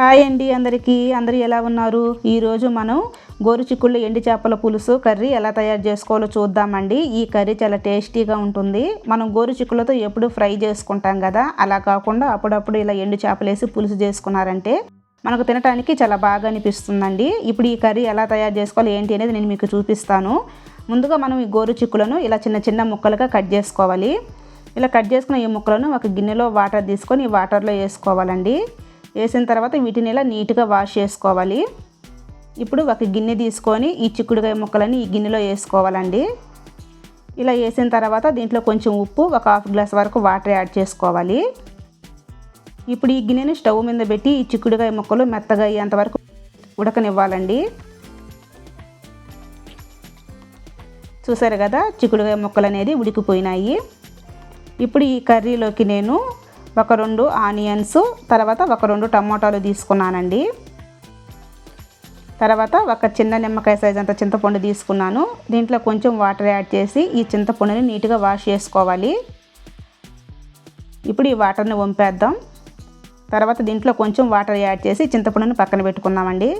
Hi అండి అందరికీ. అందరూ ఎలా ఉన్నారు? ఈరోజు మనం గోరు చిక్కుళ్ళు ఎండి చేపల పులుసు కర్రీ ఎలా తయారు చేసుకోవాలో చూద్దామండి. ఈ కర్రీ చాలా టేస్టీగా ఉంటుంది. మనం గోరు చిక్కులతో ఎప్పుడు ఫ్రై చేసుకుంటాం కదా. అలా కాకుండా అప్పుడప్పుడు ఇలా ఎండు చేపలు వేసి పులుసు చేసుకున్నారంటే మనకు తినడానికి చాలా బాగా అనిపిస్తుందండి. ఇప్పుడు ఈ కర్రీ ఎలా తయారు చేసుకోవాలి ఏంటి అనేది నేను మీకు చూపిస్తాను. ముందుగా మనం ఈ గోరు చిక్కులను ఇలా చిన్న చిన్న ముక్కలుగా కట్ చేసుకోవాలి. ఇలా కట్ చేసుకున్న ఈ ముక్కలను ఒక గిన్నెలో వాటర్ తీసుకొని ఈ వాటర్లో వేసుకోవాలండి. వేసిన తర్వాత వీటిని ఇలా నీట్గా వాష్ చేసుకోవాలి. ఇప్పుడు ఒక గిన్నె తీసుకొని ఈ చిక్కుడుకాయ ముక్కలని ఈ గిన్నెలో వేసుకోవాలండి. ఇలా వేసిన తర్వాత దీంట్లో కొంచెం ఉప్పు ఒక హాఫ్ గ్లాస్ వరకు వాటర్ యాడ్ చేసుకోవాలి. ఇప్పుడు ఈ గిన్నెని స్టవ్ మీద పెట్టి ఈ చిక్కుడుకాయ ముక్కలు మెత్తగా అయ్యేంత వరకు ఉడకనివ్వాలండి. చూసారు కదా చిక్కుడుకాయ ముక్కలు అనేది ఉడికిపోయినాయి. ఇప్పుడు ఈ కర్రీలోకి నేను ఒక రెండు ఆనియన్స్ తర్వాత ఒక రెండు టమోటాలు తీసుకున్నానండి. తర్వాత ఒక చిన్న నిమ్మకాయ సైజ్ అంత చింతపండు తీసుకున్నాను. దీంట్లో కొంచెం వాటర్ యాడ్ చేసి ఈ చింతపండుని నీట్గా వాష్ చేసుకోవాలి. ఇప్పుడు ఈ వాటర్ని వంపేద్దాం. తర్వాత దీంట్లో కొంచెం వాటర్ యాడ్ చేసి చింతపండుని పక్కన పెట్టుకుందామండి.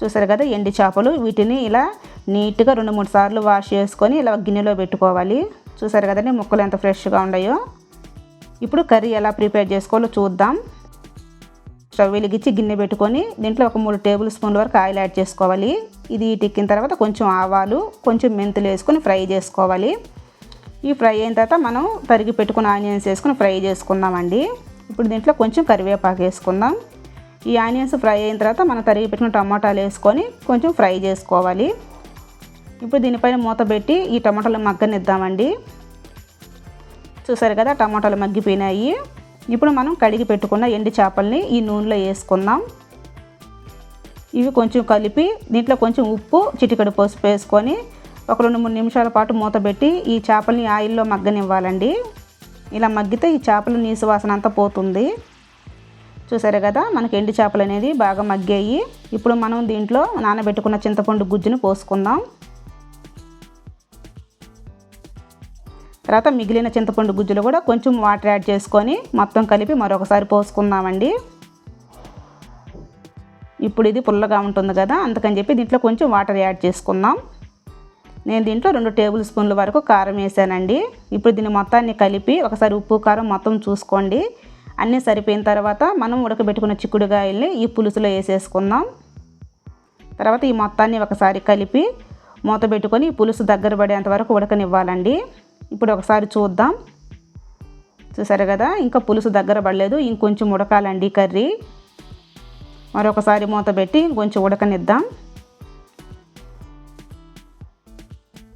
చూసారు కదా ఎండి చేపలు వీటిని ఇలా నీట్గా రెండు మూడు సార్లు వాష్ చేసుకొని ఇలా గిన్నెలో పెట్టుకోవాలి. చూసారు కదండి ముక్కలు ఎంత ఫ్రెష్గా ఉన్నాయో. ఇప్పుడు కర్రీ ఎలా ప్రిపేర్ చేసుకోవాలో చూద్దాం. స్టవ్ వెలిగించి గిన్నె పెట్టుకొని దీంట్లో ఒక మూడు టేబుల్ స్పూన్ల వరకు ఆయిల్ యాడ్ చేసుకోవాలి. ఇది టిక్కిన తర్వాత కొంచెం ఆవాలు కొంచెం మెంతులు వేసుకొని ఫ్రై చేసుకోవాలి. ఈ ఫ్రై అయిన తర్వాత మనం తరిగి పెట్టుకున్న ఆనియన్స్ వేసుకొని ఫ్రై చేసుకుందామండి. ఇప్పుడు దీంట్లో కొంచెం కరివేపాకు వేసుకుందాం. ఈ ఆనియన్స్ ఫ్రై అయిన తర్వాత మనం తరిగి పెట్టుకున్న టమాటాలు వేసుకొని కొంచెం ఫ్రై చేసుకోవాలి. ఇప్పుడు దీనిపైన మూత పెట్టి ఈ టమాటాలు మగ్గనిద్దామండి. చూసారు కదా టమాటాలు మగ్గిపోయినాయి. ఇప్పుడు మనం కడిగి పెట్టుకున్న ఎండి చేపల్ని ఈ నూనెలో వేసుకుందాం. ఇవి కొంచెం కలిపి దీంట్లో కొంచెం ఉప్పు చిటికడు పసుపు వేసుకొని ఒక రెండు మూడు నిమిషాల పాటు మూత పెట్టి ఈ చేపల్ని ఆయిల్లో మగ్గనివ్వాలండి. ఇలా మగ్గితే ఈ చేపలు నీసు వాసన అంతా పోతుంది. చూసారు కదా మనకి ఎండి చేపలు అనేది బాగా మగ్గాయి. ఇప్పుడు మనం దీంట్లో నానబెట్టుకున్న చింతపండు గుజ్జును పోసుకుందాం. తర్వాత మిగిలిన చింతపండు గుజ్జులు కూడా కొంచెం వాటర్ యాడ్ చేసుకొని మొత్తం కలిపి మరొకసారి పోసుకుందామండి. ఇప్పుడు ఇది పుల్లగా ఉంటుంది కదా అందుకని చెప్పి దీంట్లో కొంచెం వాటర్ యాడ్ చేసుకుందాం. నేను దీంట్లో రెండు టేబుల్ స్పూన్ల వరకు కారం వేసానండి. ఇప్పుడు దీన్ని మొత్తాన్ని కలిపి ఒకసారి ఉప్పు కారం మొత్తం చూసుకోండి. అన్నీ సరిపోయిన తర్వాత మనం ఉడకబెట్టుకున్న చిక్కుడుగాయల్ని ఈ పులుసులో వేసేసుకుందాం. తర్వాత ఈ మొత్తాన్ని ఒకసారి కలిపి మూత పెట్టుకొని ఈ పులుసు దగ్గర పడేంత వరకు ఉడకనివ్వాలండి. ఇప్పుడు ఒకసారి చూద్దాం. చూసారు కదా? ఇంకా పులుసు దగ్గర పడలేదు. ఇంకొంచెం ఉడకాలండి కర్రీ. మరొకసారి మూత పెట్టి ఇంకొంచెం ఉడకనిద్దాం.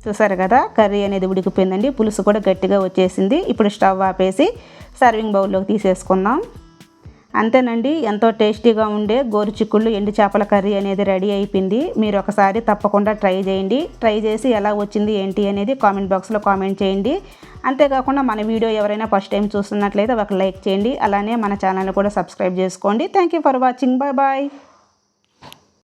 చూసారు కదా? కర్రీ అనేది ఉడికిపోయిందండి. పులుసు కూడా గట్టిగా వచ్చేసింది. ఇప్పుడు స్టవ్ ఆపేసి సర్వింగ్ బౌల్లోకి తీసేసుకుందాం. అంతేనండి ఎంతో టేస్టీగా ఉండే గోరు చిక్కుళ్ళు ఎండు చేపల కర్రీ అనేది రెడీ అయిపోయింది. మీరు ఒకసారి తప్పకుండా ట్రై చేయండి. ట్రై చేసి ఎలా వచ్చింది ఏంటి అనేది కామెంట్ బాక్స్లో కామెంట్ చేయండి. అంతేకాకుండా మన వీడియో ఎవరైనా ఫస్ట్ టైం చూస్తున్నట్లయితే ఒక లైక్ చేయండి. అలానే మన ఛానల్ని కూడా సబ్స్క్రైబ్ చేసుకోండి. Thank you for watching. Bye bye.